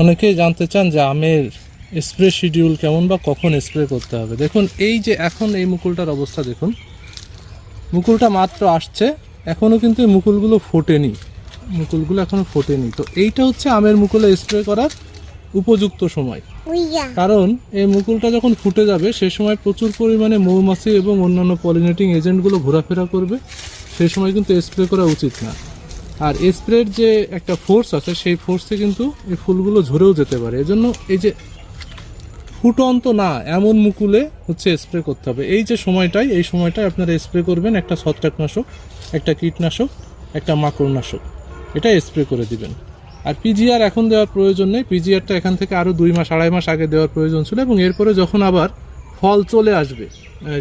অনেকেই জানতে চান যে আমের স্প্রে শিডিউল কেমন বা কখন স্প্রে করতে হবে। দেখুন এই যে এখন এই মুকুলটার অবস্থা দেখুন। মুকুলটা মাত্র আসছে এখনও কিন্তু এই মুকুলগুলো ফোটেনি। মুকুলগুলো এখনও ফোটেনি। তো এইটা হচ্ছে আমের মুকুলে স্প্রে করার উপযুক্ত সময়। কারণ এই মুকুলটা যখন ফুটে যাবে সে সময় প্রচুর পরিমাণে মৌমাছি এবং অন্যান্য পলিনেটিং এজেন্টগুলো ঘোরাফেরা করবে। সেই সময় কিন্তু স্প্রে করা উচিত না। আর স্প্রের যে একটা ফোর্স আছে, সেই ফোর্সে কিন্তু এই ফুলগুলো ঝরেও যেতে পারে। এজন্য এই যে ফুটন্ত না, এমন মুকুলে হচ্ছে স্প্রে করতে হবে। এই যে সময়টাই, এই সময়টায় আপনারা স্প্রে করবেন একটা ছত্রাকনাশক, একটা কীটনাশক, একটা মাকড়নাশক। এটা স্প্রে করে দিবেন। আর পিজিআর এখন দেওয়ার প্রয়োজন নেই। পিজিআরটা এখান থেকে আরও দুই মাস, আড়াই মাস আগে দেওয়ার প্রয়োজন ছিল এবং এরপরে যখন আবার ফল চলে আসবে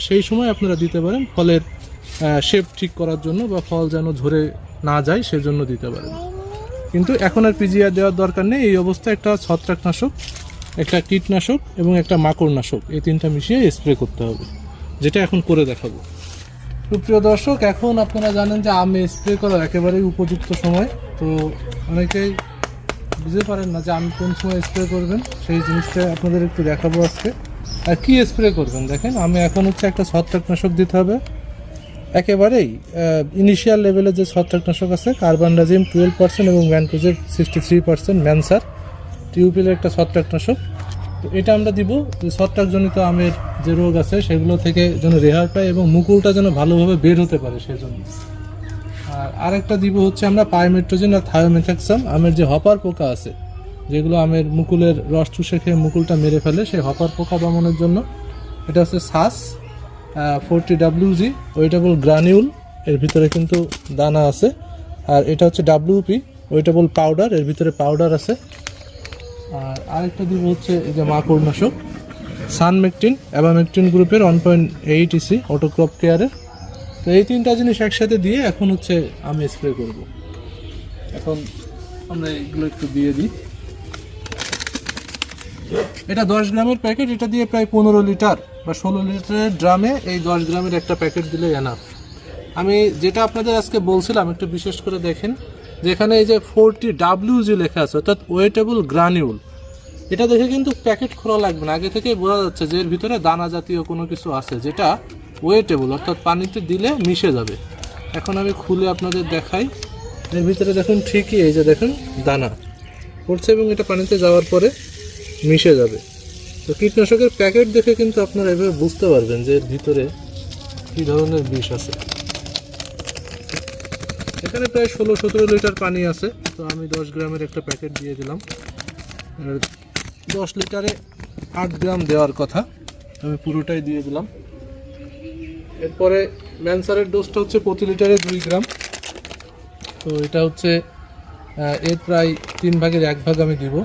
সেই সময় আপনারা দিতে পারেন। ফলের শেপ ঠিক করার জন্য বা ফল যেন ঝরে না যায়, সেজন্য দিতে পারেন কিন্তু এখন আর পিজিআর দেওয়ার দরকার নেই। এই অবস্থায় একটা ছত্রাকনাশক, একটা কীটনাশক এবং একটা মাকড়নাশক, এই তিনটা মিশিয়ে স্প্রে করতে হবে, যেটা এখন করে দেখাবো। সুপ্রিয় দর্শক, এখন আপনারা জানেন যে আমে স্প্রে করার একেবারেই উপযুক্ত সময়। তো অনেকেই বুঝতে পারেন না যে আমি কোন সময় স্প্রে করবেন। সেই জিনিসটা আপনাদের একটু দেখাবো আজকে। আর কি স্প্রে করবেন? দেখেন, আমি এখন হচ্ছে একটা ছত্রাকনাশক দিতে হবে। একেবারেই ইনিশিয়াল লেভেলে যে ছত্রাকনাশক আছে কার্বানডাজিম টুয়েলভ পার্সেন্ট এবং ম্যানকোজেব সিক্সটি থ্রি পার্সেন্ট ম্যানসার টিউপিলের একটা ছত্রাকনাশক। তো এটা আমরা দিব, যে ছত্রাকজনিত আমের যে রোগ আছে, সেগুলো থেকে যেন রেহাই পায় এবং মুকুলটা যেন ভালোভাবে বের হতে পারে সেজন্য। আর আরেকটা দিব হচ্ছে আমরা পায়োমেট্রোজেন আর থায়োমেথাক্সাম আমের যে হপার পোকা আছে, যেগুলো আমের মুকুলের রস চুষে খেয়ে মুকুলটা মেরে ফেলে, সেই হপার পোকা দমনের জন্য। এটা হচ্ছে সাস ফোরটি ডাব্লিউজি ওয়েটেবল গ্রানিউল এর ভিতরে কিন্তু দানা আছে। আর এটা হচ্ছে ডাব্লিউপি ওয়েটেবল পাউডার এর ভিতরে পাউডার আছে। আর আরেকটা দিব হচ্ছে এই যে মাকড়নাশক সানমেকটিন অ্যাবামেকটিন গ্রুপের one point eight EC Auto Crop কেয়ারের তো এই তিনটা জিনিস একসাথে দিয়ে এখন হচ্ছে আমি স্প্রে করব। এখন আমরা এগুলো একটু দিয়ে দিই। এটা দশ গ্রামের প্যাকেট, এটা দিয়ে প্রায় পনেরো লিটার বা ষোলো লিটারের ড্রামে এই দশ গ্রামের একটা প্যাকেট দিলে এনাফ আমি যেটা আপনাদের আজকে বলছিলাম, একটু বিশেষ করে দেখেন, যেখানে এই যে ফোরটি ডাব্লিউজি লেখা আছে, অর্থাৎ ওয়েটেবল গ্রানিউল, এটা দেখে কিন্তু প্যাকেট খোলা লাগবে না। আগে থেকেই বোঝা যাচ্ছে যে এর ভিতরে দানা জাতীয় কোনো কিছু আছে যেটা ওয়েটেবল, অর্থাৎ পানিতে দিলে মিশে যাবে। এখন আমি খুলে আপনাদের দেখাই। এর ভিতরে দেখুন ঠিকই এই যে দেখুন দানা পড়ছে এবং এটা পানিতে যাওয়ার পরে মিশে যাবে। তো কীটনাশকের প্যাকেট দেখে কিন্তু আপনারা এভাবে বুঝতে পারবেন যে ভিতরে কী ধরনের বিষ আছে। এখানে প্রায় ষোলো সতেরো লিটার পানি আছে। তো আমি দশ গ্রামের একটা প্যাকেট দিয়ে দিলাম। দশ লিটারে আট গ্রাম দেওয়ার কথা আমি পুরোটাই দিয়ে দিলাম। এরপরে ম্যানসারের ডোজটা হচ্ছে প্রতি লিটারে দুই গ্রাম। তো এটা হচ্ছে এর প্রায় তিন ভাগের এক ভাগ আমি দিব।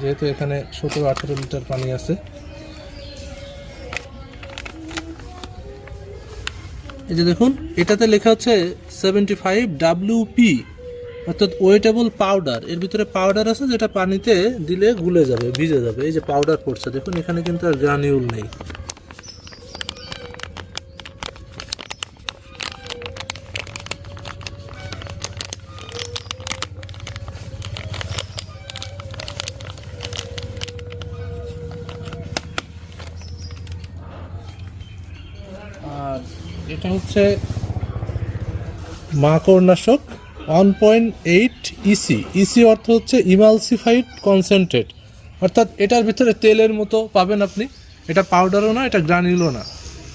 যেহেতু এখানে সতেরো আঠেরো লিটার পানি আছে। এই যে দেখুন, এটাতে লেখা হচ্ছে সেভেন্টি ফাইভ ডাব্লিউপি অর্থাৎ ওয়েটেবল পাউডার এর ভিতরে পাউডার আছে যেটা পানিতে দিলে গুলে যাবে, ভিজে যাবে। এই যে পাউডার পড়ছে, দেখুন, এখানে কিন্তু আর গ্রানিউল নেই। এটা হচ্ছে মাকড়নাশক one point eight EC EC অর্থ হচ্ছে ইমালসিফাইড কনসেন্ট্রেট অর্থাৎ এটার ভিতরে তেলের মতো পাবেন আপনি। এটা পাউডারও না, এটা গ্রানিউলও না।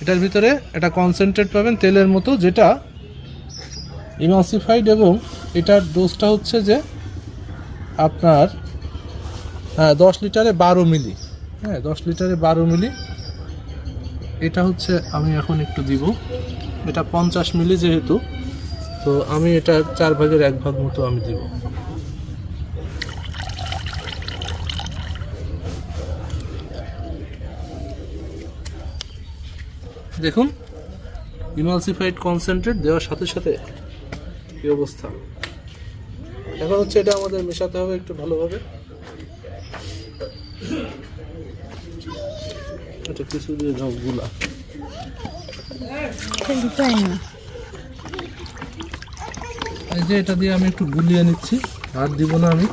এটার ভিতরে এটা কনসেন্ট্রেট পাবেন তেলের মতো, যেটা ইমালসিফাইড এবং এটার ডোজটা হচ্ছে যে আপনার হ্যাঁ দশ লিটারে বারো মিলি। হ্যাঁ দশ লিটারে বারো মিলি। এটা হচ্ছে আমি এখন একটু দিব। এটা পঞ্চাশ মিলি যেহেতু, তো আমি এটা চার ভাগের এক ভাগ মতো আমি দিব। দেখুন, ইমালসিফাইড কনসেন্ট্রেট দেওয়ার সাথে সাথে কি অবস্থা। এখন হচ্ছে এটা আমাদের মেশাতে হবে একটু ভালোভাবে। এটা কিছু দিয়ে দাও গুলা। এই যে এটা দিয়ে আমি একটু গুলিয়ে নিচ্ছি। আর দিব না আমি।